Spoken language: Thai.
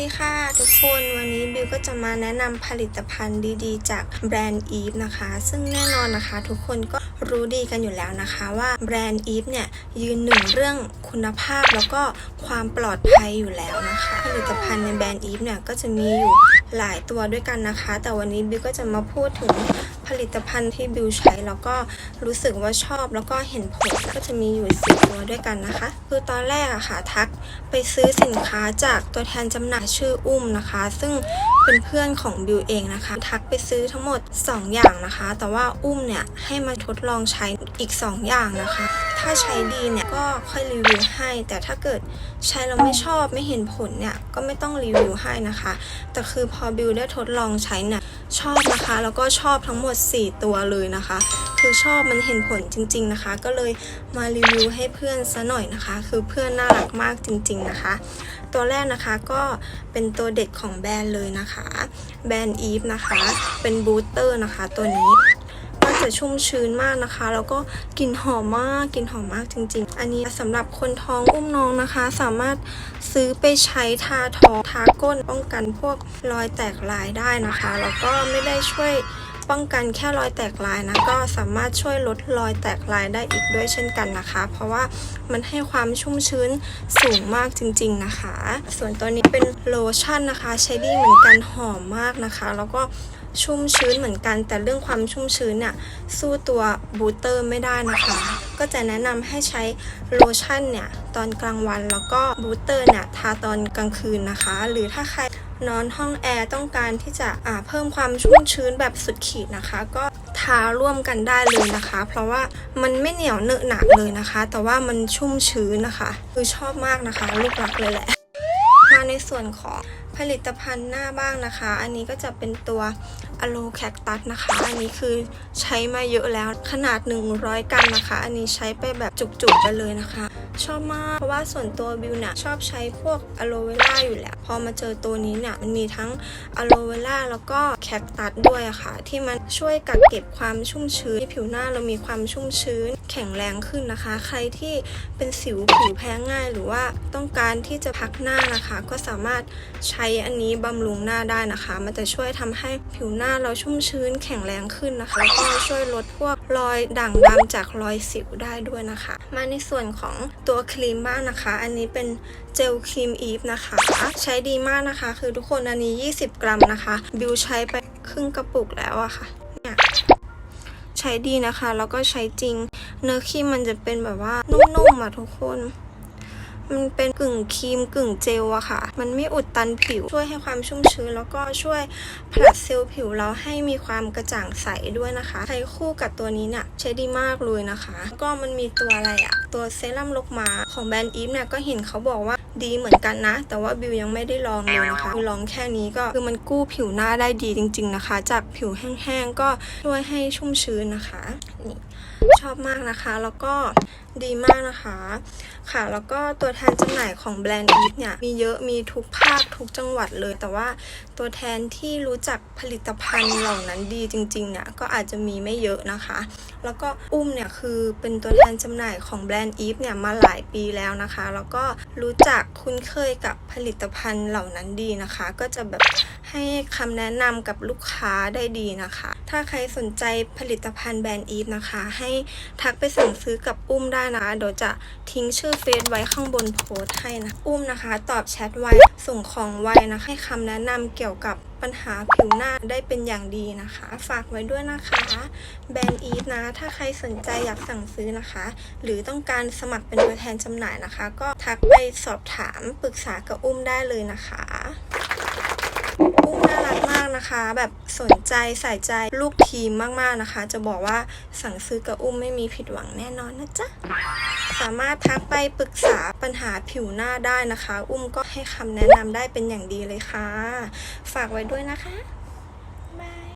ดีค่ะทุกคนวันนี้บิวก็จะมาแนะนำผลิตภัณฑ์ดีๆ จากแบรนด์อีฟนะคะ ซึ่งแน่นอนนะคะ ทุกคนก็รู้ดีกันอยู่แล้วนะคะ ว่าแบรนด์อีฟเนี่ยยืนหนึ่งเรื่องคุณภาพแล้วก็ความปลอดภัยอยู่แล้วนะคะ ผลิตภัณฑ์ในแบรนด์อีฟเนี่ยก็จะมีอยู่หลายตัวด้วยกันนะคะ แต่วันนี้บิวก็จะมาพูดถึง ผลิตภัณฑ์ที่บิวใช้แล้วก็รู้สึกว่าชอบแล้วก็เห็นผลก็จะมีอยู่สี่ตัวด้วยกันนะคะ คือตอนแรกอะค่ะทักไปซื้อสินค้าจากตัวแทนจำหน่ายชื่ออุ้มนะคะ ซึ่งเป็นเพื่อนของบิวเองนะคะ ทักไปซื้อทั้งหมด 2 อย่างนะคะ แต่ว่าอุ้มเนี่ยให้มาทดลองใช้อีก 2 อย่างนะคะ ถ้าใช้ดีเนี่ยก็ค่อยรีวิวให้ แต่ถ้าเกิดใช้แล้วไม่ชอบไม่เห็นผลเนี่ยก็ไม่ต้องรีวิวให้นะคะ แต่คือพอบิวได้ทดลองใช้เนี่ย ชอบนะคะ แล้วก็ชอบทั้งหมด 4 ตัวเลยนะคะ คือชอบมันเห็นผลจริง ๆนะคะ ก็เลยมารีวิวให้เพื่อนซะหน่อยนะคะ คือเพื่อนน่ารักมากจริง ๆ นะคะ ตัวแรกนะคะก็เป็นตัวเด็ดของแบรนด์เลยนะคะ แบรนด์อีฟนะคะ เป็นบูสเตอร์นะคะ ตัวนี้ จะชุ่มชื้นมากนะคะ แล้วก็กลิ่นหอมมากกลิ่นหอมมากจริง ๆ อันนี้สำหรับคนท้องอุ้มน้องนะคะ สามารถซื้อไปใช้ทาท้องทาก้นป้องกันพวกรอยแตกลายได้นะคะ แล้วก็ไม่ได้ช่วยป้องกันแค่รอยแตกลายนะก็สามารถช่วยลดรอยแตกลายได้อีกด้วยเช่นกันนะคะ เพราะว่ามันให้ความชุ่มชื้นสูงมากจริง ๆนะคะ ส่วนตัวนี้เป็นโลชั่นนะคะใช้ดีเหมือนกันหอมมากนะคะ แล้วก็ ชุ่มชื้นเหมือนกัน แต่เรื่องความชุ่มชื้นเนี่ยสู้ตัวบูเตอร์ไม่ได้นะคะ ก็จะแนะนำให้ใช้โลชั่นเนี่ยตอนกลางวันแล้วก็บูเตอร์เนี่ยทาตอนกลางคืนนะคะ หรือถ้าใครนอนห้องแอร์ต้องการที่จะอ่าเพิ่มความชุ่มชื้นแบบสุดขีดนะคะ ก็ทาร่วมกันได้เลยนะคะ เพราะว่ามันไม่เหนียวเนอะหนักเลยนะคะ แต่ว่ามันชุ่มชื้นนะคะ คือชอบมากนะคะ ลูกรักเลยแหละ มาในส่วนของ ผลิตภัณฑ์หน้าบ้างนะคะ อันนี้ก็จะเป็นตัวอะโลแคคตัสนะคะ อันนี้คือใช้มาเยอะแล้วขนาด 100 กรัมนะคะ อันนี้ใช้ไปแบบจุกๆไปเลยนะคะ ชอบมาก เพราะว่าส่วนตัวบิวเนี่ยชอบใช้พวกอะโลเวล่าอยู่แล้ว พอมาเจอตัวนี้เนี่ยมันมีทั้งอะโลเวล่าแล้วก็แคคตัสด้วยอะค่ะ ที่มันช่วยกักเก็บความชุ่มชื้นให้ผิวหน้าเรามีความชุ่มชื้น แข็งแรงขึ้นนะคะ ใครที่เป็นสิวผิวแพ้ง่าย หรือว่าต้องการที่จะพักหน้านะคะ ก็สามารถใช้อันนี้บำรุงหน้าได้นะคะ มันจะช่วยทำให้ผิวหน้าเราชุ่มชื้น แข็งแรงขึ้นนะคะแล้วก็ช่วยลดพวกรอยด่างดำจากรอยสิวได้ด้วยนะคะ มาในส่วนของตัวครีมบ้างนะคะ อันนี้เป็นเจลครีมอีฟนะคะ ใช้ดีมากนะคะ คือทุกคนอันนี้ 20 กรัมนะคะ บิวใช้ไปครึ่งกระปุกแล้วอะค่ะเนี่ยใช้ดีนะคะ แล้วก็ใช้จริง เนื้อครีมมันจะเป็นแบบว่านุ่มๆอะทุกคนมันเป็นกึ่งครีมกึ่งเจลอะค่ะ มันไม่อุดตันผิว ช่วยให้ความชุ่มชื้น แล้วก็ช่วยผลัดเซลล์ผิวเราให้มีความกระจ่างใสด้วยนะคะ ใช้คู่กับตัวนี้เนี่ยใช้ดีมากเลยนะคะ ก็มันมีตัวอะไรอะตัวเซรั่มลกมาของแบรนด์อีฟเนี่ยก็เห็นเขาบอกว่า ดีเหมือนกันนะ แต่ว่าบิวยังไม่ได้ลองเลยนะคะคือลองแค่นี้ก็คือมันกู้ผิวหน้าได้ดีจริง ๆนะคะ จากผิวแห้งๆก็ช่วยให้ชุ่มชื้นนะคะนี่ ชอบมากนะคะ แล้วก็ดีมากนะคะ ค่ะ แล้วก็ตัวแทนจำหน่ายของแบรนด์อีฟเนี่ย มีเยอะมีทุกภาคทุกจังหวัดเลย แต่ว่าตัวแทนที่รู้จักผลิตภัณฑ์เหล่านั้นดีจริงๆเนี่ยก็อาจจะมีไม่เยอะนะคะ แล้วก็อุ้มเนี่ยคือเป็นตัวแทนจำหน่ายของแบรนด์อีฟเนี่ยมาหลายปีแล้วนะคะ แล้วก็รู้จักคุ้นเคยกับผลิตภัณฑ์เหล่านั้นดีนะคะ ก็จะแบบ ให้คำแนะนำกับลูกค้าได้ดีนะคะ ถ้าใครสนใจผลิตภัณฑ์แบรนด์อีฟนะคะ ให้ทักไปสั่งซื้อกับอุ้มได้นะคะเดี๋ยวจะทิ้งชื่อเฟซไว้ข้างบนโพสต์ให้นะ อุ้มนะคะ ตอบแชทไวส่งของไวนะคะให้คำแนะนำเกี่ยวกับปัญหาผิวหน้าได้เป็นอย่างดีนะคะ ฝากไว้ด้วยนะคะ แบรนด์อีฟนะ ถ้าใครสนใจอยากสั่งซื้อนะคะ หรือต้องการสมัครเป็นตัวแทนจำหน่ายนะคะ ก็ทักไปสอบถามปรึกษากับอุ้มได้เลยนะคะ อุ้มน่ารักมาก นะคะ แบบสนใจใส่ใจลูกทีมมากๆนะคะ จะบอกว่าสั่งซื้อกระอุ้มไม่มีผิดหวังแน่นอนนะจ๊ะ สามารถทักไปปรึกษาปัญหาผิวหน้าได้นะคะ อุ้มก็ให้คำแนะนำได้เป็นอย่างดีเลยค่ะ ฝากไว้ด้วยนะคะ